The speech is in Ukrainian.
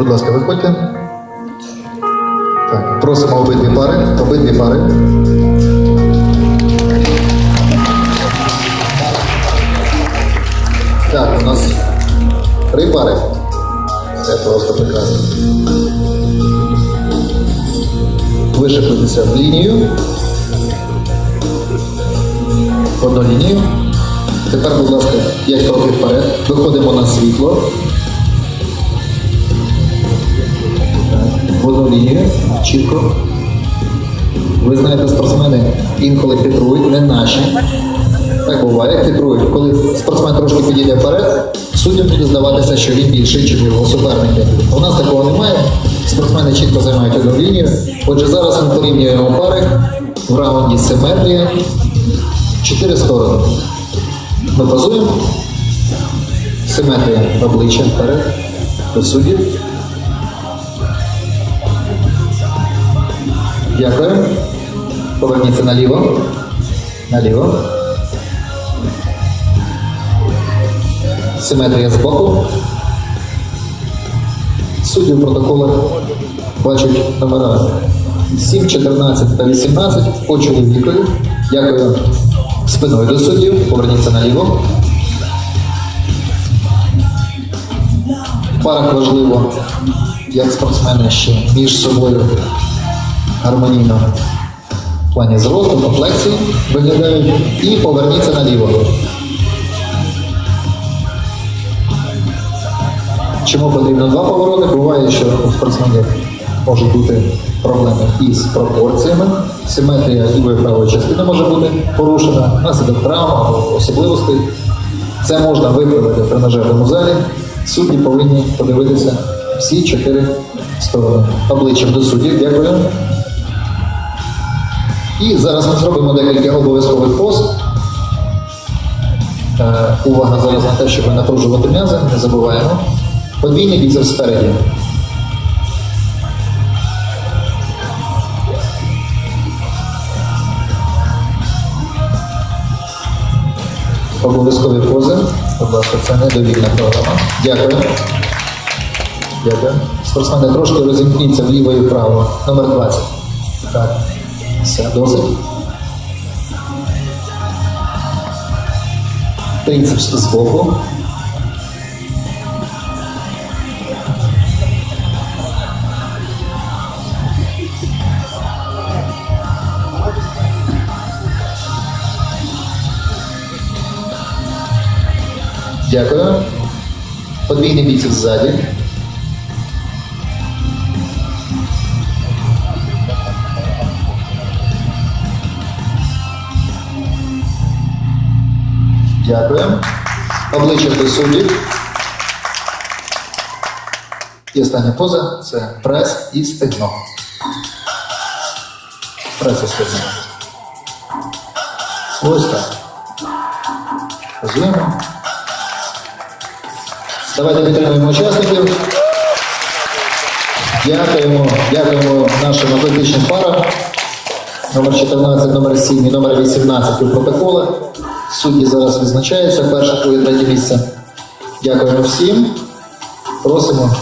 Будь ласка, виходьте. Так, просимо обидві пари, обидві пари. Так, у нас три пари. Це просто прекрасно. Вишикуйтеся в лінію. В одну лінію. Тепер, будь ласка, 5 кроків вперед. Виходимо на світло. Чітко. Ви знаєте, спортсмени інколи хитрують, не наші. Так буває, як хитрують. Коли спортсмен трошки підійде вперед, суддям буде здаватися, що він більший, ніж його суперники. У нас такого немає. Спортсмени чітко займають одну лінію. Отже, зараз ми порівнюємо пари в раунді симетрія. Чотири сторони. Ми базуємо. Симетрія обличчя вперед. До суддів. Дякую. Поверніться наліво. Наліво. Симетрія збоку. Судді в протоколах бачать номера 7, 14 та 18 по чоловікові. Дякую. Спиною до суддів. Поверніться наліво. Парах важливо, як спортсмени ще між собою гармонійно в плані зросту, комплексії виглядають. І поверніться наліво. Чому потрібно два повороти? Буває, що у спортсменів можуть бути проблеми із пропорціями. Симетрія лівої правої частини може бути порушена, внаслідок травм або особливостей. Це можна виправити в тренажерному залі. Судді повинні подивитися всі чотири сторони. Обличчям до суддів. Дякую. І зараз ми зробимо декілька обов'язкових поз. Е, увага зараз на те, щоб напружувати м'язи, не забуваємо. Подвійний біцепс спереді. Обов'язкові пози. Будь ласка, це недовільна програма. Дякую. Дякую. Спортсмени трошки розімкніться вліво і вправо. Номер 20. Так. Все, досить. Трицепс збоку. Дякую. Подвійний біцепс ззаді. Дякую. Обличчя до суддів. І остання поза це прес і стегно. Прес і стегно. Ось так. Позуємо. Давайте підтримуємо учасників. Дякуємо, дякуємо нашим атлетичним парам. Номер 14, номер 7 і номер 18 у протоколах. Судді зараз визначаються. Перше, друге, третє місце. Дякуємо всім. Просимо